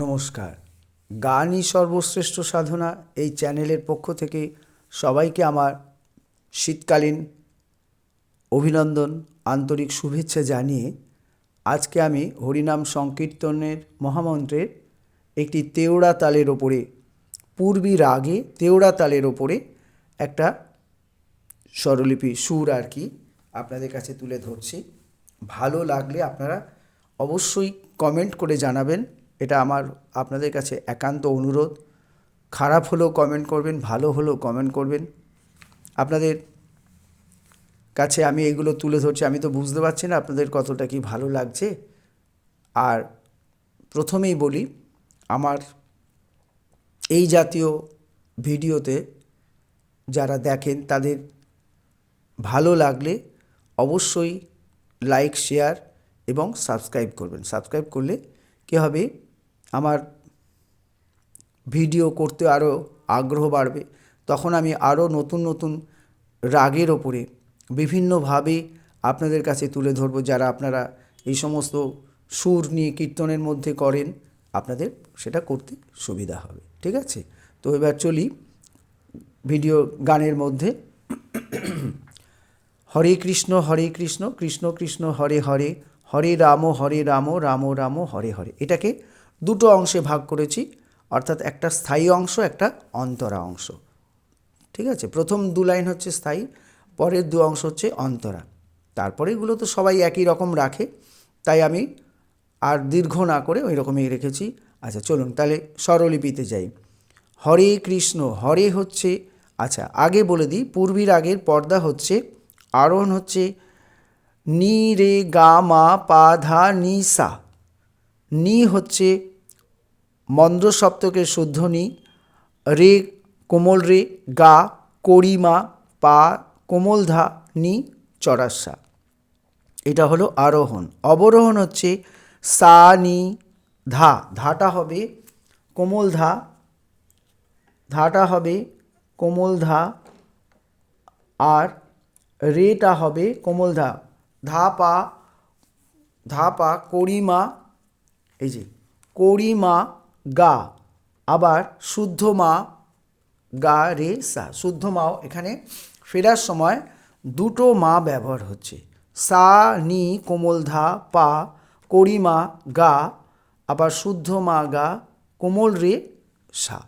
নমস্কার। গানই সর্বশ্রেষ্ঠ সাধনা এই চ্যানেলের পক্ষ থেকে সবাইকে আমার শীতকালীন অভিনন্দন, আন্তরিক শুভেচ্ছা জানিয়ে আজকে আমি হরিনাম সংকীর্তনের মহামন্ত্রের একটি তেওড়া তালের ওপরে, পূর্বী রাগে তেওড়া তালের ওপরে একটা স্বরলিপি, সুর আর কি আপনাদের কাছে তুলে ধরছি। ভালো লাগলে আপনারা অবশ্যই কমেন্ট করে জানাবেন। এটা আমার আপনাদের কাছে একান্ত অনুরোধ। খারাপ হলেও কমেন্ট করবেন, ভালো হলেও কমেন্ট করবেন। আপনাদের কাছে আমি এগুলো তুলে ধরছি, আমি তো বুঝতে পারছি না আপনাদের কতটা কি ভালো লাগছে। আর প্রথমেই বলি, আমার এই জাতীয় ভিডিওতে যারা দেখেন, তাদের ভালো লাগলে অবশ্যই লাইক শেয়ার এবং সাবস্ক্রাইব করবেন। সাবস্ক্রাইব করলে কী হবে? আমার ভিডিও করতে আরও আগ্রহ বাড়বে, তখন আমি আরও নতুন নতুন রাগের ওপরে বিভিন্নভাবে আপনাদের কাছে তুলে ধরবো। যারা আপনারা এই সমস্ত সুর নিয়ে কীর্তনের মধ্যে করেন, আপনাদের সেটা করতে সুবিধা হবে, ঠিক আছে? তো এবার চলি ভিডিও গানের মধ্যে। হরে কৃষ্ণ হরে কৃষ্ণ কৃষ্ণ কৃষ্ণ, হরে হরে হরে রাম হরে রাম রাম রাম, হরে হরে, এটাকে দুটো অংশে ভাগ করেছি, অর্থাৎ একটা স্থায়ী অংশ, একটা অন্তরা অংশ। ঠিক আছে? প্রথম দু লাইন হচ্ছে স্থায়ী, পরের দু অংশ হচ্ছে অন্তরা। তারপরে এগুলো তো সবাই একই রকম রাখে, তাই আমি আর দীর্ঘ না করে ওই রকমই রেখেছি। আচ্ছা চলুন তাহলে স্বরলিপিতে যাই। হরে কৃষ্ণ, হরে হচ্ছে আচ্ছা আগে বলে দিই, পূর্বীর আগের পর্দা হচ্ছে, আরোহণ হচ্ছে, নি রে গা মা পা ধা নি সা। নি হচ্ছে মন্দ্র সপ্তকের শুদ্ধ নি, রে কোমল রে গা করিমা পা কোমল ধা নি চড়াসা এটা হলো আরোহণ। অবরোহণ হচ্ছে সা, নি, ধা। ধাটা হবে কোমল ধা ধাটা হবে কোমল ধা আর রেটা হবে কোমল ধা ধা পা ধা, পা করিমা এই যে করিমা গা, আবার শুদ্ধ মা, গা রে সা। শুদ্ধ মাও এখানে ফেরার সময় দুটো মা ব্যবহার হচ্ছে। সা, নি, কোমল ধা, পা করিমা গা, আবার শুদ্ধ মা, গা, কোমল রে, সা।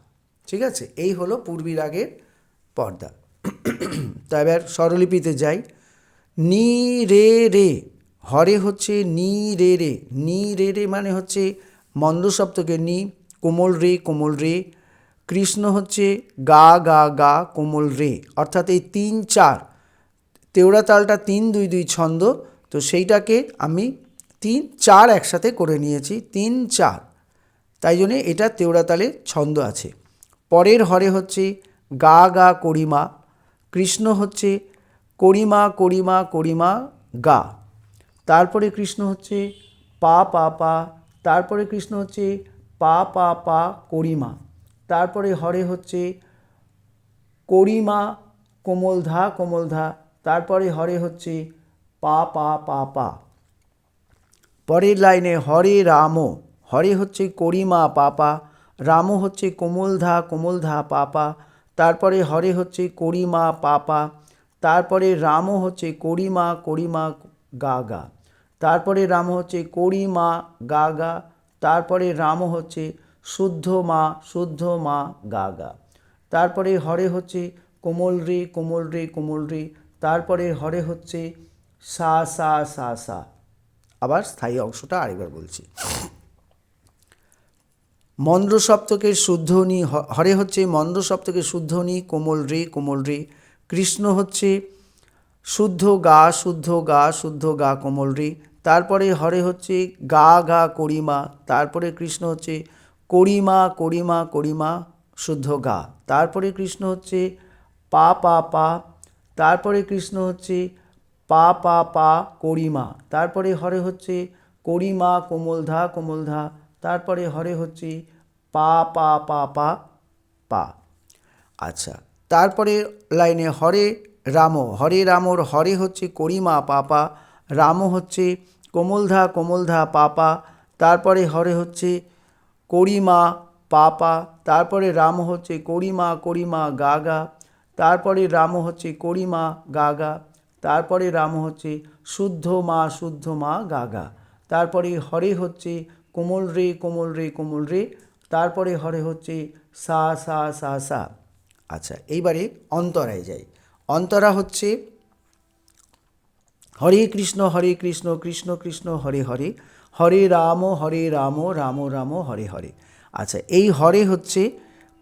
ঠিক আছে? এই হলো পূর্বী রাগের পর্দা। তা এবার স্বরলিপিতে যাই। নি রে রে, হরে হচ্ছে নি রে রে। নি রে রে মানে হচ্ছে মন্দ সপ্তকে নি কোমল রে কোমল রে। কৃষ্ণ হচ্ছে গা গা গা, কোমল রে। অর্থাৎ এই তিন চার তেওড়া তালটা তিন, দুই দুই ছন্দ। তো সেইটাকে আমি তিন, চার একসাথে করে নিয়েছি, তিন, চার। তাই জন্যে এটা তেওড়া তালে ছন্দ আছে। পরের হরে হচ্ছে গা গা, করিমা। কৃষ্ণ হচ্ছে করিমা করিমা করিমা, গা। তারপরে কৃষ্ণ হচ্ছে পা পা পা। তারপরে কৃষ্ণ হচ্ছে পা পা পা, করিমা। তারপরে হরে হচ্ছে করিমা, কোমল ধা কোমল ধা। তারপরে হরে হচ্ছে পা পা পা পা। পরের লাইনে হরে রাম। হরে হচ্ছে করিমা পাপা রাম হচ্ছে কোমল ধা কোমল ধা পাপা তারপরে হরে হচ্ছে করিমা পাপা তারপরে রাম হচ্ছে করিমা করিমা, গা গা। তারপরে রাম হচ্ছে করিমা, গা গা। তারপরে রাম হচ্ছে শুদ্ধ মা শুদ্ধ মা গা গা। তারপরে হরে হচ্ছে কোমল রে কোমল রে কোমল রে। তারপরে হরে হচ্ছে সা সা সা সা। আবার স্থায়ী অংশটা আরেকবার বলছি। মন্দ্র সপ্তকের শুদ্ধনি হরে হচ্ছে মন্দ্র সপ্তকের শুদ্ধনি, কোমল রে কোমল রে। কৃষ্ণ হচ্ছে শুদ্ধ গা শুদ্ধ গা শুদ্ধ গা, কোমল রে। তারপরে হরে হচ্ছে গা গা করিমা, তারপরে কৃষ্ণ হচ্ছে করিমা করিমা করিমা, শুদ্ধ গা। তারপরে কৃষ্ণ হচ্ছে পা পা পা, তারপরে কৃষ্ণ হচ্ছে পা পা পা, করিমা, তারপরে হরে হচ্ছে করিমা, কোমল ধা কোমল ধা, তারপরে হরে হচ্ছে পা পা পা পা পা। আচ্ছা তারপরে লাইনে হরে রাম, হরে রামর হরে হচ্ছে করিমা পাপা রাম হচ্ছে কোমলধা কোমলধা পাপা। তারপরে হরে হচ্ছে করিমা, পাপা। তারপরে রাম হচ্ছে করিমা করিমা, গাগা। তারপরে রাম হচ্ছে করিমা, গাগা। তারপরে রাম হচ্ছে শুদ্ধ মা শুদ্ধ মা, গাগা। তারপরে হরে হচ্ছে কোমল রে কোমল রে কোমল রে। তারপরে হরে হচ্ছে সা সা সা সা। আচ্ছা এইবারে অন্তরায় যাই। অন্তরা হচ্ছে হরে কৃষ্ণ হরে কৃষ্ণ কৃষ্ণ কৃষ্ণ, হরে হরে হরে রাম হরে রাম রাম রাম, হরে হরে। আচ্ছা এই হরে হচ্ছে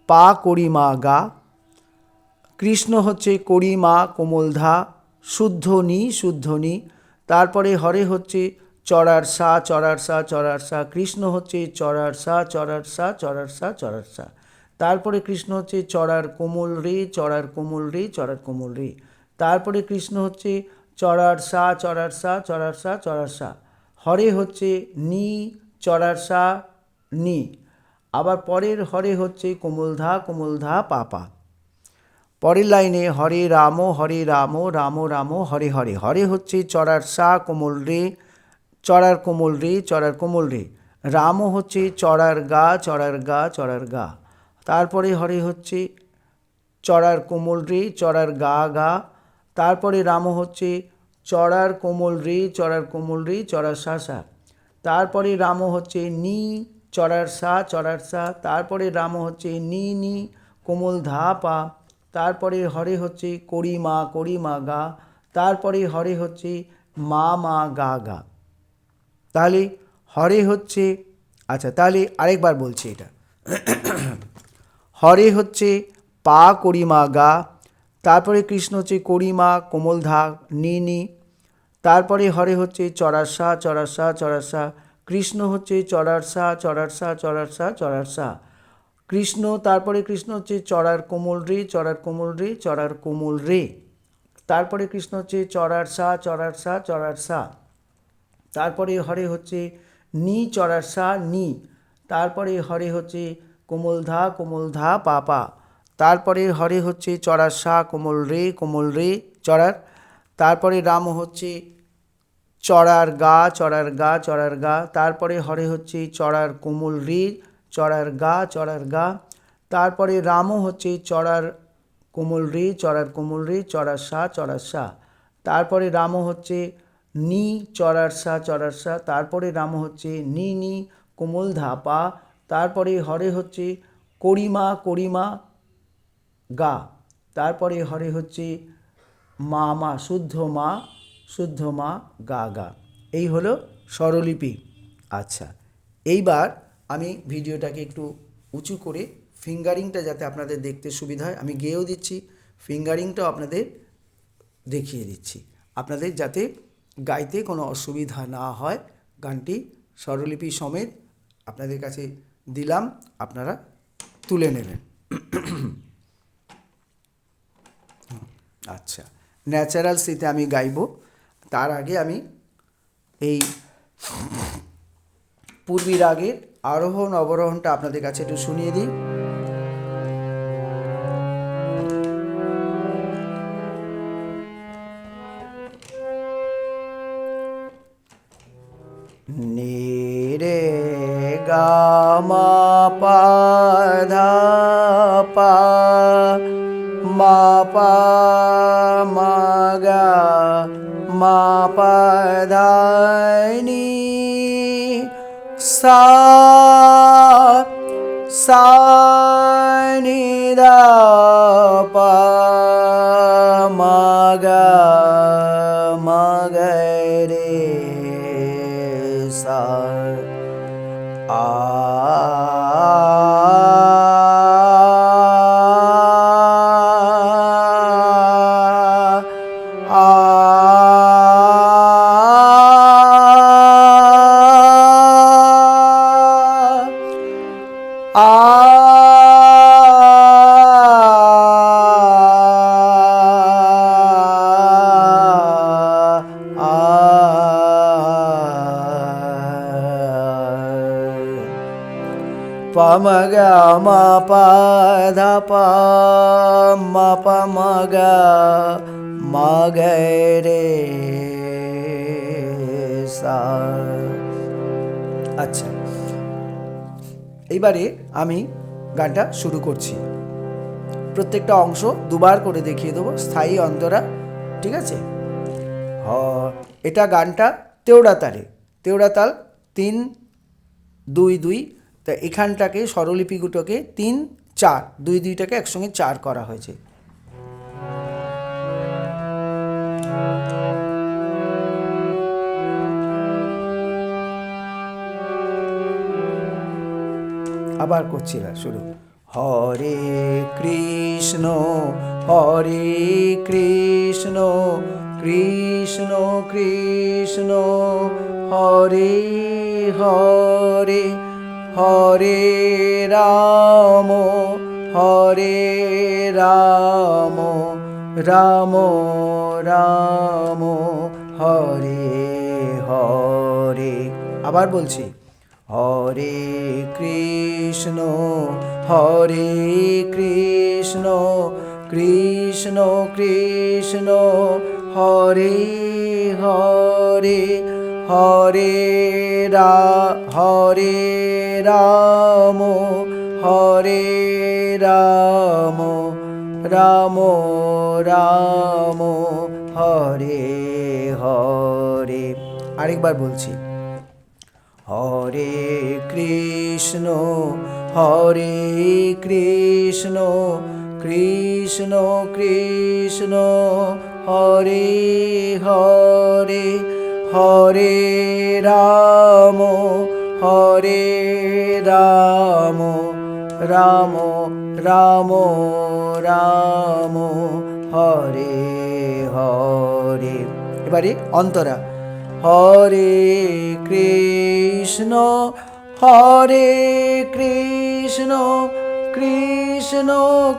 পা করিমা গা, কৃষ্ণ হচ্ছে করিমা কোমলধা শুদ্ধ নি শুদ্ধ নি। তারপরে হরে হচ্ছে চড়ার সা চড়ার সা চড়ার সা, কৃষ্ণ হচ্ছে চড়ার সা চড়ার সা চড়ার সা চড়ার সা। তারপরে কৃষ্ণ হচ্ছে চড়ার কোমল রে, চড়ার কোমল রে, চড়ার কোমল রে। তারপরে কৃষ্ণ হচ্ছে চড়ার সা চড়ার সা চড়ার সা চড়ার সা। হরে হচ্ছে নি, চড়ার সা, নি। আবার পরের হরে হচ্ছে কোমল ধা কোমলধা কোমলধা পাপা পরের লাইনে হরে রাম হরে রাম রাম রাম, হরে হরে। হরে হচ্ছে চড়ার সা, কোমল রে, চড়ার কোমল রে, চড়ার কোমল রে। রাম হচ্ছে চড়ার গা চড়ার গা চড়ার গা। তারপরে হরে হচ্ছে চড়ার কোমল রে, চড়ার গা গা। তারপরে রাম হচ্ছে চড়ার কোমল রে, চড়ার কোমল রে, চড়ার সা তারপরে রাম হচ্ছে নি, চড়ার সা চড়ার সা। তারপরে রাম হচ্ছে নি নি, কোমল ধা, পা। তারপরে হরে হচ্ছে করি মা করি মা, গা। তারপরে হরে হচ্ছে মা মা, গা গা। তাহলে হরে হচ্ছে আচ্ছা তাহলে আরেকবার বলছি এটা। হরে হচ্ছে পা করিমা গা। তারপরে কৃষ্ণ হচ্ছে করিমা কোমল ধা নি নি তারপরে হরে হচ্ছে চড়ারসা চড়ারসা চড়ারসা কৃষ্ণ হচ্ছে চড়ারসা চড়ারসা চড়ারসা চড়ারসা কৃষ্ণ, তারপরে কৃষ্ণ হচ্ছে চড়ার কোমল রে চড়ার কোমল রে চড়ার কোমল রে। তারপরে কৃষ্ণ হচ্ছে চড়ার সা চড়ার সা চড়ার সা তারপরে হরে হচ্ছে নি চড়ার সা নি। তারপরে হরে হচ্ছে কোমল ধা কোমল ধা পাপা। তারপরে হরে হচ্ছে চড়ার সা, কোমল রে কোমল রে, চড়ার। তারপরে রাম হচ্ছে চড়ার গা চড়ার গা চড়ার গা। তারপরে হরে হচ্ছে চড়ার কোমল রে, চড়ার গা চড়ার গা। তারপরে রামও হচ্ছে চড়ার কোমল রে, চড়ার কোমল রে, চড়ার সা চড়ার সা। তারপরে রামও হচ্ছে নি, চড়ার সা চড়ার সা। তারপরে রাম হচ্ছে নি নি, কোমল ধাপা। তারপরে হরে হচ্ছে করিমা করিমা গা। তারপরে হরে হচ্ছে মা মা, শুদ্ধ মা শুদ্ধ মা, গা গা। এই হলো স্বরলিপি। আচ্ছা এইবার আমি ভিডিওটাকে একটু উঁচু করে ফিঙ্গারিংটা যাতে আপনাদের দেখতে সুবিধা হয়, আমি গেয়েও দিচ্ছি, ফিঙ্গারিংটাও আপনাদের দেখিয়ে দিচ্ছি। আপনাদের যাতে গাইতে কোনো অসুবিধা না হয়, গানটি স্বরলিপি সমেত আপনাদের কাছে দিলাম, আপনারা তুলে নেবেন। আচ্ছা। ন্যাচারাল স্মৃতি আমি গাইব। তার আগে আমি এই পূর্বী রাগের আরোহণ, অবরোহণটা আপনাদের কাছে একটু শুনিয়ে দিই। নি রে सा पग ಮ ಗ ಮ ಪ ಧ ಪ ಮ ಪ ಮ ಗ ಮ ಗ ರೆ সা আচ্ছা এইবারে আমি গানটা শুরু করছি। প্রত্যেকটা অংশ দুবার করে দেখিয়ে দেবো, স্থায়ী অন্তরা, ঠিক আছে? হ, এটা গানটা তেওড়া তালে তেওড়া তাল তিন, দুই দুই তা এখানটাকে স্বরলিপিগুলোকে তিন, চার, দুই, দুইটাকে একসঙ্গে চার করা হয়েছে। আবার করছি না শুরু। হরে কৃষ্ণ হরে কৃষ্ণ কৃষ্ণ কৃষ্ণ, হরে হরে হরে রাম হরে রাম রাম রাম, হরে হরে। আবার বলছি, হরে কৃষ্ণ হরে কৃষ্ণ কৃষ্ণ কৃষ্ণ, হরে হরে। হরে রা, হরে রাম হরে রাম রাম রাম, হরে হরে। আরেকবার বলছি, হরে কৃষ্ণ হরে কৃষ্ণ কৃষ্ণ কৃষ্ণ, হরে হরে। হরে রাম হরে রাম রাম রাম রাম, হরে হরে। এবারে অন্তরা, হরে কৃষ্ণ হরে কৃষ্ণ কৃষ্ণ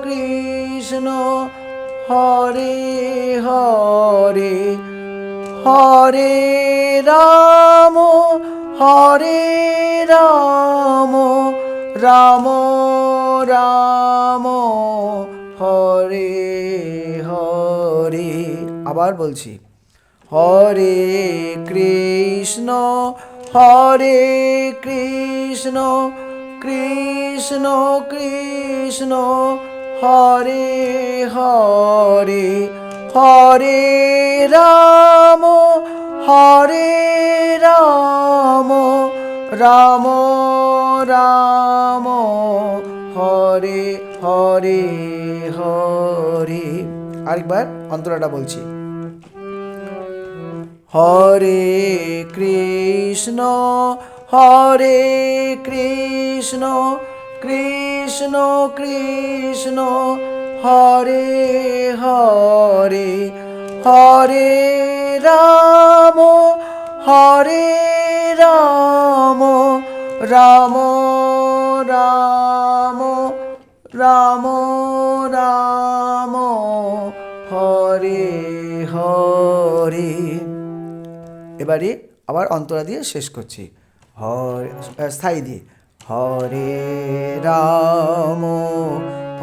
কৃষ্ণ, হরে হরে। হরে রাম হরে রাম রাম রাম, হরে হরে। আবার বলছি, হরে কৃষ্ণ হরে কৃষ্ণ কৃষ্ণ কৃষ্ণ, হরে হরে। হরে রাম হরে রাম রাম রাম, হরে হরে হরে। আরেকবার অন্তরাটা বলছি। হরে কৃষ্ণ হরে কৃষ্ণ কৃষ্ণ কৃষ্ণ হরে হরে হরে রাম হরে রাম রাম রাম রাম রাম, হরে হরে। এবারে আবার অন্তরা দিয়ে শেষ করছি। হরে, স্থায়ী দিয়ে। হরে রাম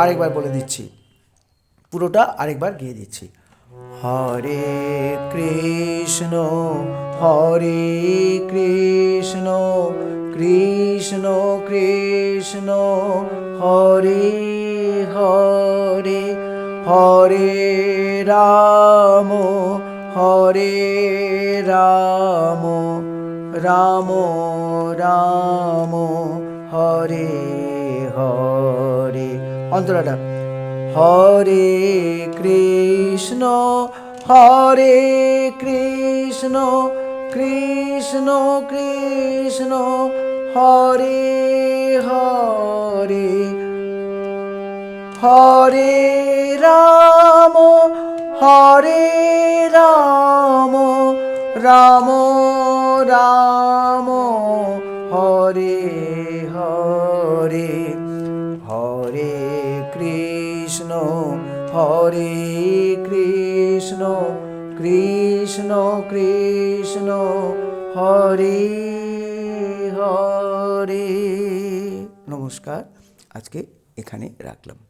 আরেকবার বলে দিচ্ছি। পুরোটা আরেকবার গিয়ে দিচ্ছি। হরে কৃষ্ণ হরে কৃষ্ণ কৃষ্ণ কৃষ্ণ, হরে হরে হরে রাম হরে রাম রাম রাম, হরে হরে। অন্তরাটা। হরে কৃষ্ণ হরে কৃষ্ণ কৃষ্ণ কৃষ্ণ হরে হরে। হরে রাম হরে রাম রাম হরে কৃষ্ণ কৃষ্ণ কৃষ্ণ হরে হরে। নমস্কার আজকে এখানে রাখলাম।